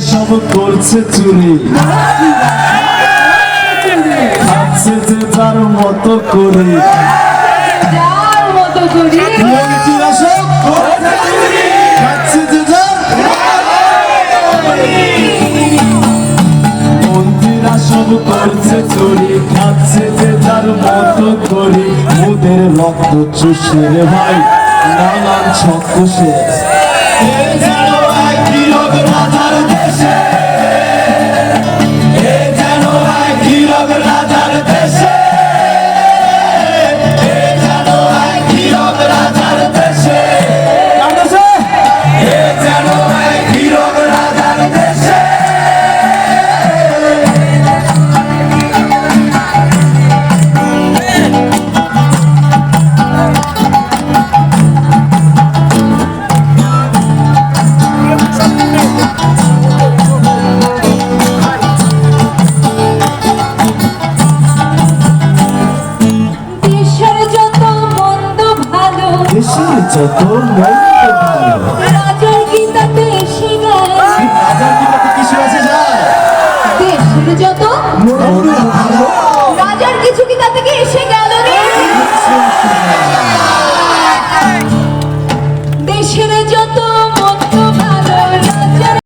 সব করছে চুরি। খাচ্ছে যে তার মতো করে। সব করছে চুরি। খাচ্ছে যে মতো করে। ওদের রক্ত চুষে ভাই নানান ছক্কসে এ সে যত রাজার যত